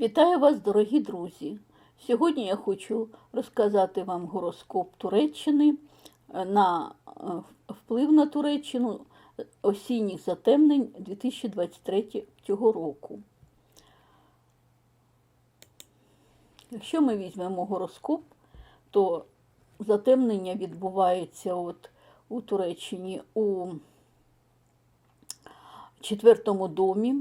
Вітаю вас, дорогі друзі! Сьогодні я хочу розказати вам гороскоп Туреччини е, на е, вплив на Туреччину осінніх затемнень 2023 року. Якщо ми візьмемо гороскоп, то затемнення відбувається от у Туреччині у четвертому домі.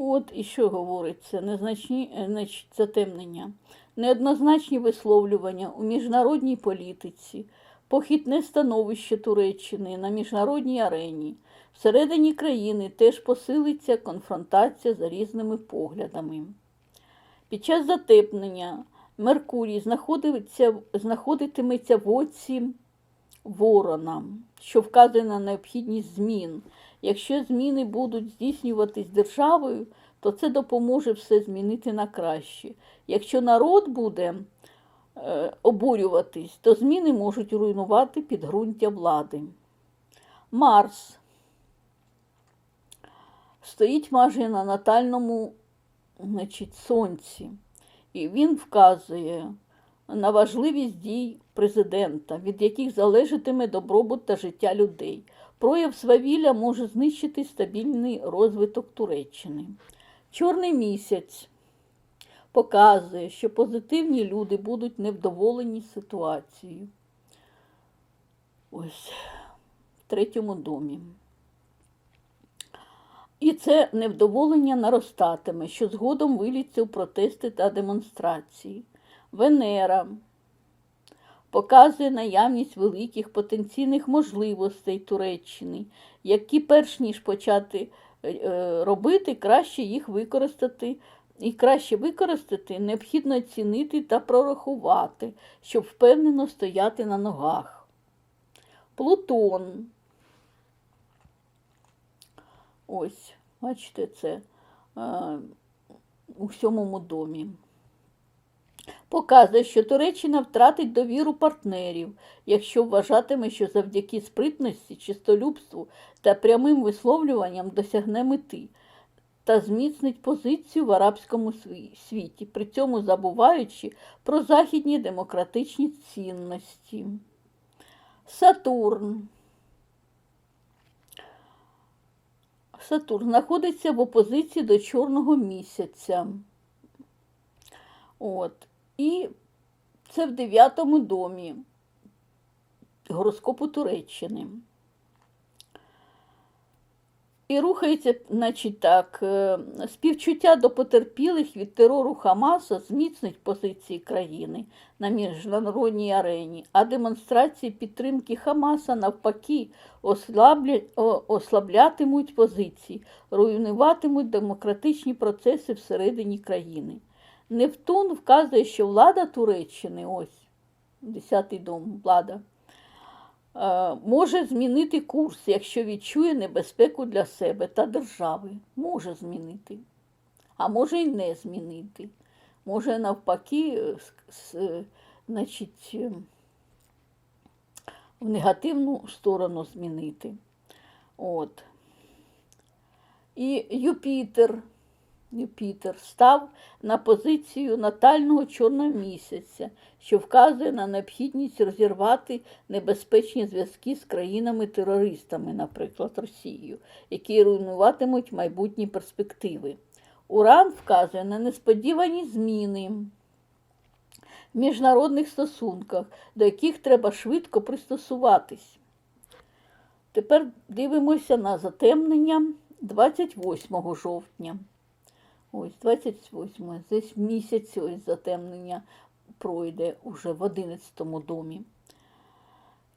От і що говориться, незначні е, значить, затемнення, неоднозначні висловлювання у міжнародній політиці, похитне становище Туреччини на міжнародній арені. Всередині країни теж посилиться конфронтація за різними поглядами. Під час затемнення Меркурій знаходитиметься в оці ворона, що вказує на необхідність змін. Якщо зміни будуть здійснюватись державою, то це допоможе все змінити на краще. Якщо народ буде е, обурюватись, то зміни можуть руйнувати підґрунтя влади. Марс стоїть майже на натальному значить, сонці, і він вказує на важливість дій президента, від яких залежатиме добробут та життя людей. Прояв свавілля може знищити стабільний розвиток Туреччини. Чорний місяць показує, що позитивні люди будуть невдоволені ситуацією. Ось в третьому домі. І це невдоволення наростатиме, що згодом виліться у протести та демонстрації. Венера показує наявність великих потенційних можливостей Туреччини, які, перш ніж почати е, робити, краще їх використати. І краще використати, необхідно оцінити та прорахувати, щоб впевнено стояти на ногах. Плутон. Ось, бачите, це е, у сьомому домі показує, що Туреччина втратить довіру партнерів, якщо вважатиме, що завдяки спритності, чистолюбству та прямим висловлюванням досягне мети та зміцнить позицію в арабському світі, при цьому забуваючи про західні демократичні цінності. Сатурн. Сатурн знаходиться в опозиції до Чорного місяця. От. І це в дев'ятому домі гороскопу Туреччини. І рухається, значить так, е, співчуття до потерпілих від терору Хамаса зміцнить позиції країни на міжнародній арені, а демонстрації підтримки Хамаса навпаки ослаблятимуть позиції, руйнуватимуть демократичні процеси всередині країни. Нептун вказує, що влада Туреччини, ось 10-й дом, влада, е, може змінити курс, якщо відчує небезпеку для себе та держави. Може змінити, а може й не змінити. Може, навпаки, е, значить, е, в негативну сторону змінити. От. І Юпітер. Юпітер став на позицію натального чорного місяця, що вказує на необхідність розірвати небезпечні зв'язки з країнами-терористами, наприклад, Росією, які руйнуватимуть майбутні перспективи. Уран вказує на несподівані зміни в міжнародних стосунках, до яких треба швидко пристосуватись. Тепер дивимося на затемнення 28 жовтня. Ось 28 десь місяць ось затемнення пройде уже в 11 домі.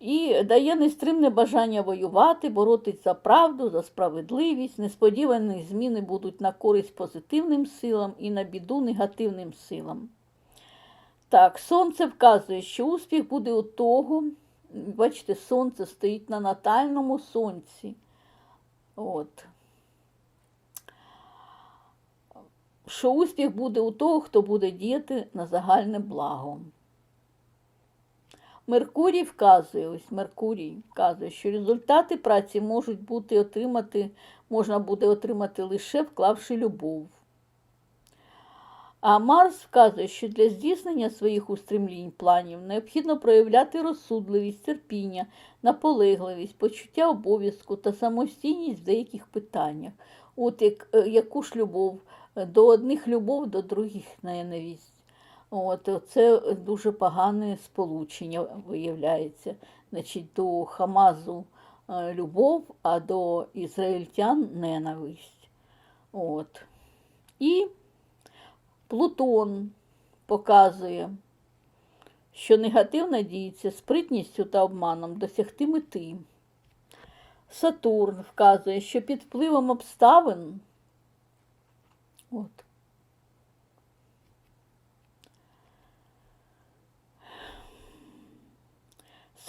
І дає нестримне бажання воювати, боротись за правду, за справедливість. Несподівані зміни будуть на користь позитивним силам і на біду негативним силам. Так, сонце вказує, що успіх буде у того. Бачите, сонце стоїть на натальному сонці. От. Що успіх буде у того, хто буде діяти на загальне благо. Меркурій вказує, ось Меркурій вказує, що результати праці можуть бути отримати, можна буде отримати лише вклавши любов. А Марс вказує, що для здійснення своїх устремлінь планів необхідно проявляти розсудливість, терпіння, наполегливість, почуття обов'язку та самостійність в деяких питаннях. От як, е, яку ж любов, до одних любов, до других ненависть. От, це дуже погане сполучення виявляється. Значить, до Хамазу е, любов, а до ізраїльтян ненависть. От. І Плутон показує, що негатив надіється спритністю та обманом досягти мети. Сатурн вказує, що під впливом обставин от,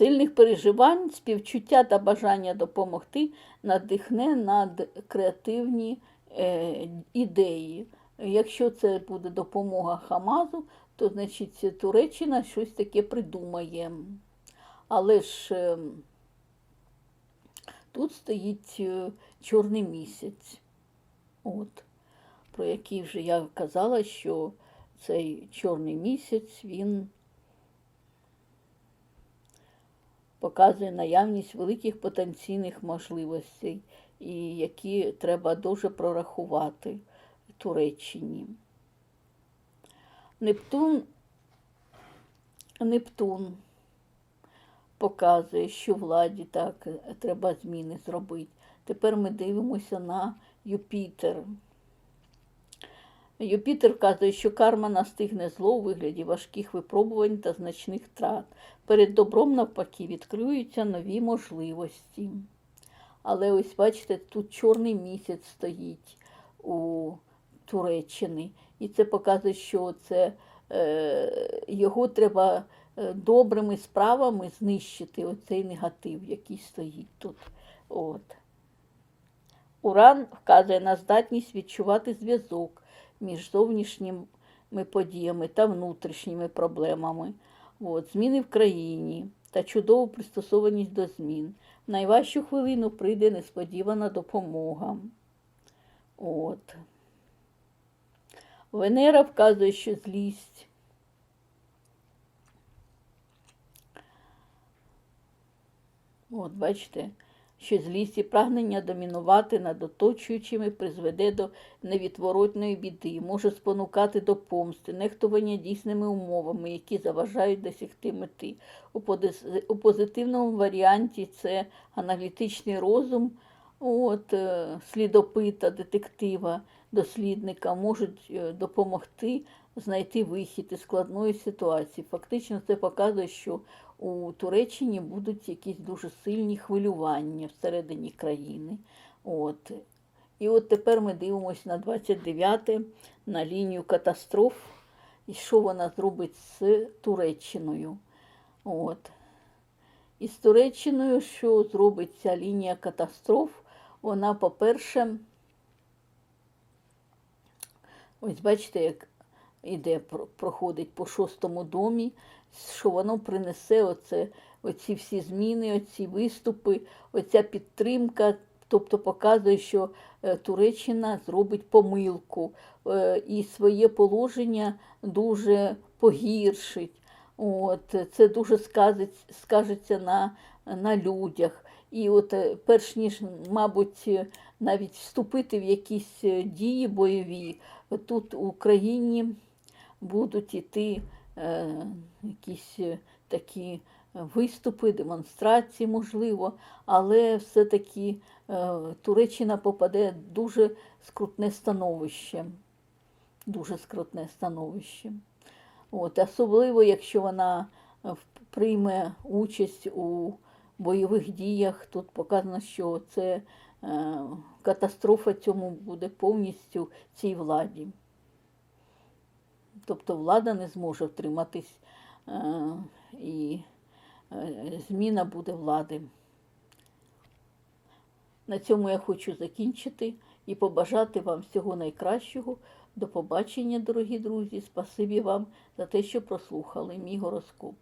сильних переживань, співчуття та бажання допомогти надихне над креативні е, ідеї. Якщо це буде допомога Хамазу, то значить Туреччина щось таке придумає. Але ж е, тут стоїть е, чорний місяць, от, про який вже я казала, що цей чорний місяць він показує наявність великих потенційних можливостей, і які треба дуже прорахувати Туреччині. Нептун, Нептун показує, що владі так треба зміни зробити. Тепер ми дивимося на Юпітер. Юпітер вказує, що карма настигне зло у вигляді важких випробувань та значних втрат. Перед добром, навпаки, відкриються нові можливості. Але ось бачите, тут чорний місяць стоїть у Туреччини. І це показує, що це, е, його треба е, добрими справами знищити, оцей негатив, який стоїть тут. От. Уран вказує на здатність відчувати зв'язок між зовнішніми подіями та внутрішніми проблемами. От, зміни в країні та чудову пристосованість до змін. В найважчу хвилину прийде несподівана допомога. От. Венера вказує, що злість. От, бачите, що злість і прагнення домінувати над оточуючими призведе до невідворотної біди, може спонукати до помсти, нехтування дійсними умовами, які заважають досягти мети. У, позитивному варіанті це аналітичний розум, от, е, слідопита, детектива, дослідника можуть е, допомогти знайти вихід із складної ситуації. Фактично, це показує, що у Туреччині будуть якісь дуже сильні хвилювання всередині країни. От. І от тепер ми дивимося на 29-те, на лінію катастроф, і що вона зробить з Туреччиною. От. І з Туреччиною, що зробить ця лінія катастроф, вона, по-перше, ось бачите, як іде, про- проходить по шостому домі, що воно принесе оце, оці всі зміни, оці виступи, оця підтримка, тобто показує, що е, Туреччина зробить помилку е, і своє положення дуже погіршить. От, це дуже скажеться на, на людях. І от е, перш ніж, мабуть, навіть вступити в якісь дії бойові, тут в Україні будуть іти е, якісь е, такі виступи, демонстрації, можливо, але все-таки е, Туреччина попаде в дуже скрутне становище. Дуже скрутне становище. От, особливо, якщо вона е, прийме участь у бойових діях, тут показано, що це е, катастрофа цьому буде повністю цій владі. Тобто влада не зможе втриматись е, і е, зміна буде влади. На цьому я хочу закінчити і побажати вам всього найкращого. До побачення, дорогі друзі. Спасибі вам за те, що прослухали мій гороскоп.